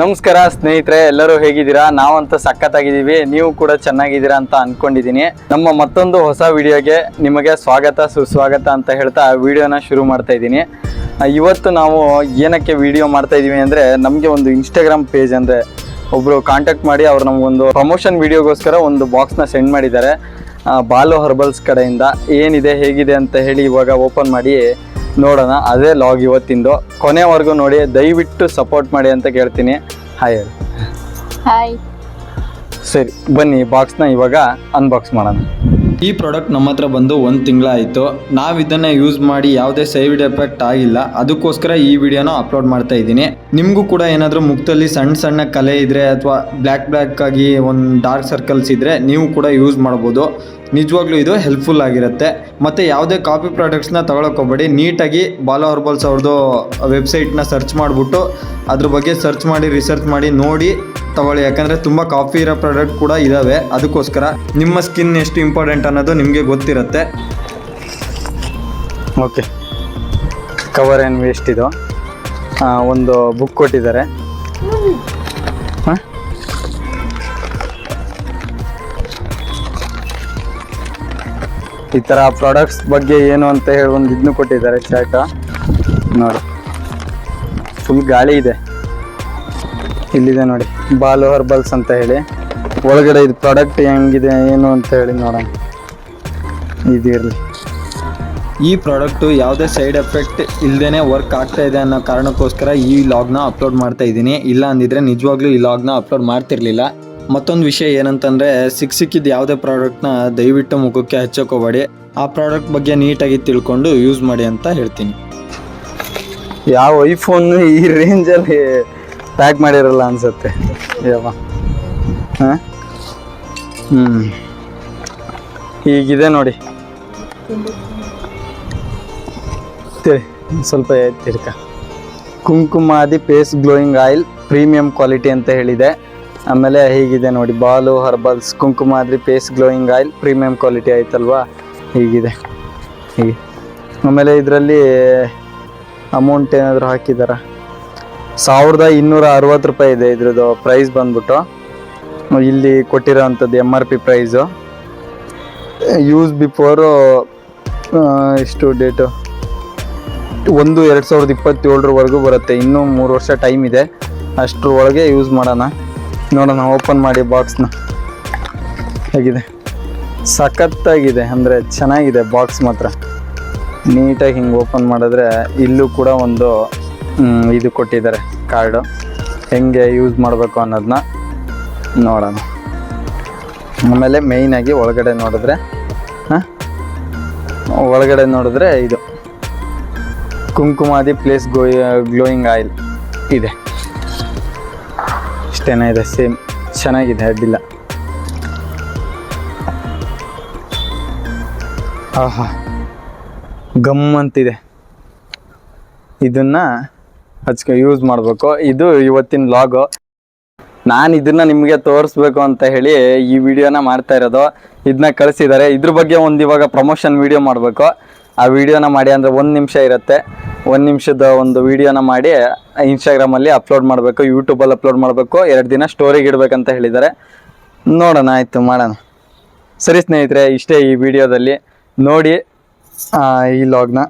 ನಮಸ್ಕಾರ ಸ್ನೇಹಿತರೆ, ಎಲ್ಲರೂ ಹೇಗಿದ್ದೀರಾ? ನಾವಂತೂ ಸಖತ್ತಾಗಿದ್ದೀವಿ. ನೀವು ಕೂಡ ಚೆನ್ನಾಗಿದ್ದೀರಾ ಅಂತ ಅಂದ್ಕೊಂಡಿದ್ದೀನಿ ನಮ್ಮ ಮತ್ತೊಂದು ಹೊಸ ವಿಡಿಯೋಗೆ ನಿಮಗೆ ಸ್ವಾಗತ, ಸುಸ್ವಾಗತ ಅಂತ ಹೇಳ್ತಾ ವಿಡಿಯೋನ ಶುರು ಮಾಡ್ತಾ ಇದ್ದೀನಿ. ಇವತ್ತು ನಾವು ಏನಕ್ಕೆ ವಿಡಿಯೋ ಮಾಡ್ತಾ ಇದ್ದೀವಿ ಅಂದರೆ, ನಮಗೆ ಒಂದು ಇನ್ಸ್ಟಾಗ್ರಾಮ್ ಪೇಜ್ ಅಂದರೆ ಒಬ್ಬರು ಕಾಂಟ್ಯಾಕ್ಟ್ ಮಾಡಿ ಅವ್ರು ನಮಗೊಂದು ಪ್ರಮೋಷನ್ ವಿಡಿಯೋಗೋಸ್ಕರ ಒಂದು ಬಾಕ್ಸ್ನ ಸೆಂಡ್ ಮಾಡಿದ್ದಾರೆ. ಬಾಲು ಹರ್ಬಲ್ಸ್ ಕಡೆಯಿಂದ. ಏನಿದೆ, ಹೇಗಿದೆ ಅಂತ ಹೇಳಿ ಇವಾಗ ಓಪನ್ ಮಾಡಿ ನೋಡೋಣ. ಅದೇ ಲಾಗ್ ಇವತ್ತಿಂದು. ಕೊನೆವರೆಗೂ ನೋಡಿ ದಯವಿಟ್ಟು ಸಪೋರ್ಟ್ ಮಾಡಿ ಅಂತ ಕೇಳ್ತೀನಿ. ಹಾಯ್ ಹಾಯ್ ಸರಿ ಬನ್ನಿ ಬಾಕ್ಸ್ನ ಇವಾಗ ಅನ್ಬಾಕ್ಸ್ ಮಾಡೋಣ. ಈ ಪ್ರಾಡಕ್ಟ್ ನಮ್ಮ ಹತ್ರ ಬಂದು ಒಂದು ತಿಂಗಳಾಯಿತು. ನಾವು ಇದನ್ನು ಯೂಸ್ ಮಾಡಿ ಯಾವುದೇ ಸೈಡ್ ಎಫೆಕ್ಟ್ ಆಗಿಲ್ಲ. ಅದಕ್ಕೋಸ್ಕರ ಈ ವಿಡಿಯೋನ ಅಪ್ಲೋಡ್ ಮಾಡ್ತಾ ಇದ್ದೀನಿ. ನಿಮಗೂ ಕೂಡ ಏನಾದರೂ ಮುಖದಲ್ಲಿ ಸಣ್ಣ ಸಣ್ಣ ಕಲೆ ಇದ್ದರೆ ಅಥವಾ ಬ್ಲ್ಯಾಕ್ ಬ್ಲ್ಯಾಕ್ ಆಗಿ ಒಂದು ಡಾರ್ಕ್ ಸರ್ಕಲ್ಸ್ ಇದ್ದರೆ ನೀವು ಕೂಡ ಯೂಸ್ ಮಾಡ್ಬೋದು. ನಿಜವಾಗ್ಲೂ ಇದು ಹೆಲ್ಪ್ಫುಲ್ ಆಗಿರುತ್ತೆ. ಮತ್ತು ಯಾವುದೇ ಕಾಪಿ ಪ್ರಾಡಕ್ಟ್ಸ್ನ ತಗೊಳ್ಳೋಕೋಬೇಡಿ ನೀಟಾಗಿ ಬಾಲ ಹರ್ಬಲ್ಸ್ ಅವ್ರದ್ದು ವೆಬ್ಸೈಟ್ನ ಸರ್ಚ್ ಮಾಡಿಬಿಟ್ಟು ಅದ್ರ ಬಗ್ಗೆ ಸರ್ಚ್ ಮಾಡಿ ರಿಸರ್ಚ್ ಮಾಡಿ, ನೋಡಿ ತಗೊಳ್ಳಿ. ಯಾಕಂದರೆ ತುಂಬ ಕಾಫಿ ಇರೋ ಪ್ರಾಡಕ್ಟ್ ಕೂಡ ಇದ್ದಾವೆ ಅದಕ್ಕೋಸ್ಕರ ನಿಮ್ಮ ಸ್ಕಿನ್ ಎಷ್ಟು ಇಂಪಾರ್ಟೆಂಟ್ ಅನ್ನೋದು ನಿಮಗೆ ಗೊತ್ತಿರುತ್ತೆ. ಓಕೆ. ಕವರ್ ಏನು ವೇಸ್ಟ್ ಇದು? ಒಂದು ಬುಕ್ ಕೊಟ್ಟಿದ್ದಾರೆ? ಈ ಥರ ಪ್ರಾಡಕ್ಟ್ಸ್ ಬಗ್ಗೆ ಏನು ಅಂತ ಹೇಳಿ ಒಂದು ಇದನ್ನು ಕೊಟ್ಟಿದ್ದಾರೆ ಚಾಟ ನೋಡಿ. ಫುಲ್ ಗಾಳಿ ಇದೆ. ಇಲ್ಲಿದೆ ನೋಡಿ. ಬಾಲು ಹರ್ಬಲ್ಸ್ ಅಂತ ಹೇಳಿ. ಒಳಗಡೆ ಇದು ಪ್ರಾಡಕ್ಟ್ ಹೆಂಗಿದೆ, ಏನು ಅಂತ ಹೇಳಿ ನೋಡೋಣ. ಇದಿರಲಿ. ಈ ಪ್ರಾಡಕ್ಟು ಯಾವುದೇ ಸೈಡ್ ಎಫೆಕ್ಟ್ ಇಲ್ಲದೇ ವರ್ಕ್ ಆಗ್ತಾ ಇದೆ ಅನ್ನೋ ಕಾರಣಕ್ಕೋಸ್ಕರ ಈ ಲಾಗ್ನ ಅಪ್ಲೋಡ್ ಮಾಡ್ತಾ ಇದ್ದೀನಿ. ಇಲ್ಲ ಅಂದಿದ್ರೆ ನಿಜವಾಗ್ಲೂ ಈ ಲಾಗ್ನ ಅಪ್ಲೋಡ್ ಮಾಡ್ತಿರ್ಲಿಲ್ಲ. ಮತ್ತೊಂದು ವಿಷಯ ಏನಂತಂದರೆ, ಸಿಕ್ ಸಿಕ್ಕಿದ ಯಾವುದೇ ಪ್ರಾಡಕ್ಟ್ನ ದಯವಿಟ್ಟು ಮುಖಕ್ಕೆ ಹಚ್ಚೋಕೋಬೇಡಿ. ಆ ಪ್ರಾಡಕ್ಟ್ ಬಗ್ಗೆ ನೀಟಾಗಿ ತಿಳ್ಕೊಂಡು ಯೂಸ್ ಮಾಡಿ ಅಂತ ಹೇಳ್ತೀನಿ. ಯಾವ ಐಫೋನ್ ಈ ರೇಂಜಲ್ಲಿ ಪ್ಯಾಕ್ ಮಾಡಿರಲ್ಲ ಅನ್ಸುತ್ತೆ. ಯಾವ ಹಾಂ? ಹ್ಞೂ ಹೀಗಿದೆ ನೋಡಿ. ಸ್ವಲ್ಪ ತಿರ್ಕ Kumkumadi face glowing oil, premium quality ಅಂತ ಹೇಳಿದೆ. ಆಮೇಲೆ ಹೀಗಿದೆ ನೋಡಿ, Balu, herbals, Kumkumadi face glowing oil, premium quality ಆಯ್ತಲ್ವಾ? ಹೀಗಿದೆ. ಹೀಗೆ. ಆಮೇಲೆ ಇದರಲ್ಲಿ ಅಮೌಂಟ್ ಏನಾದರೂ ಹಾಕಿದಾರ? ಸಾವಿರದ ಇನ್ನೂರ ಅರವತ್ತು ರೂಪಾಯಿ ಇದೆ ಇದ್ರದ್ದು ಪ್ರೈಸ್ ಬಂದ್ಬಿಟ್ಟು. ಇಲ್ಲಿ ಕೊಟ್ಟಿರೋ ಅಂಥದ್ದು M R P price. Use before ಎಷ್ಟು ಡೇಟು ಒಂದು ಎರಡು ಸಾವಿರದ ಇಪ್ಪತ್ತೇಳರವರೆಗೂ ಬರುತ್ತೆ. ಇನ್ನೂ ಮೂರು ವರ್ಷ ಟೈಮ್ ಇದೆ. ಅಷ್ಟರ ಒಳಗೆ ಯೂಸ್ ಮಾಡೋಣ. ನೋಡೋಣ ಓಪನ್ ಮಾಡಿ ಬಾಕ್ಸ್ನ ಹೇಗಿದೆ? ಸಖತ್ತಾಗಿದೆ. ಅಂದರೆ ಚೆನ್ನಾಗಿದೆ ಬಾಕ್ಸ್ ಮಾತ್ರ. ನೀಟಾಗಿ ಹಿಂಗೆ ಓಪನ್ ಮಾಡಿದ್ರೆ ಇಲ್ಲೂ ಕೂಡ ಒಂದು ಇದು ಕೊಟ್ಟಿದ್ದಾರೆ ಕಾರ್ಡು ಹೆಂಗೆ ಯೂಸ್ ಮಾಡಬೇಕು ಅನ್ನೋದನ್ನ ನೋಡೋಣ. ಆಮೇಲೆ ಮೇಯ್ನಾಗಿ ಒಳಗಡೆ ನೋಡಿದ್ರೆ, ಹಾಂ? ಒಳಗಡೆ ನೋಡಿದ್ರೆ ಇದು. Kumkumadi place go glowing oil ಇದೆ. ಇಷ್ಟೇನ ಇದೆ? ಸೇಮ್ ಚೆನ್ನಾಗಿದೆ, ಅಡ್ಡಿಲ್ಲ. ಆಹಾ. ಗಮ್ ಅಂತಿದೆ. ಇದನ್ನು ಹಚ್ಕೊ ಯೂಸ್ ಮಾಡಬೇಕು. ಇದು ಇವತ್ತಿನ ಲಾಗು ನಾನು ಇದನ್ನ ನಿಮಗೆ ತೋರಿಸ್ಬೇಕು ಅಂತ ಹೇಳಿ ಈ ವಿಡಿಯೋನ ಮಾಡ್ತಾ ಇರೋದು. ಇದನ್ನ ಕಳಿಸಿದ್ದಾರೆ ಇದ್ರ ಬಗ್ಗೆ ಒಂದು ಇವಾಗ ಪ್ರಮೋಷನ್ ವಿಡಿಯೋ ಮಾಡಬೇಕು. ಆ ವಿಡಿಯೋನ ಮಾಡಿ ಅಂದರೆ ಒಂದು ನಿಮಿಷ ಇರುತ್ತೆ. ಒಂದು ನಿಮಿಷದ ಒಂದು ವಿಡಿಯೋನ ಮಾಡಿ ಇನ್ಸ್ಟಾಗ್ರಾಮಲ್ಲಿ ಅಪ್ಲೋಡ್ ಮಾಡಬೇಕು ಯೂಟ್ಯೂಬಲ್ಲಿ ಅಪ್ಲೋಡ್ ಮಾಡಬೇಕು. ಎರಡು ದಿನ ಸ್ಟೋರಿಗೆ ಇಡಬೇಕಂತ ಹೇಳಿದ್ದಾರೆ ನೋಡೋಣ, ಆಯಿತು, ಮಾಡೋಣ. ಸರಿ ಸ್ನೇಹಿತರೆ, ಇಷ್ಟೇ ಈ ವಿಡಿಯೋದಲ್ಲಿ. ನೋಡಿ ಈ ಲಾಗ್ನ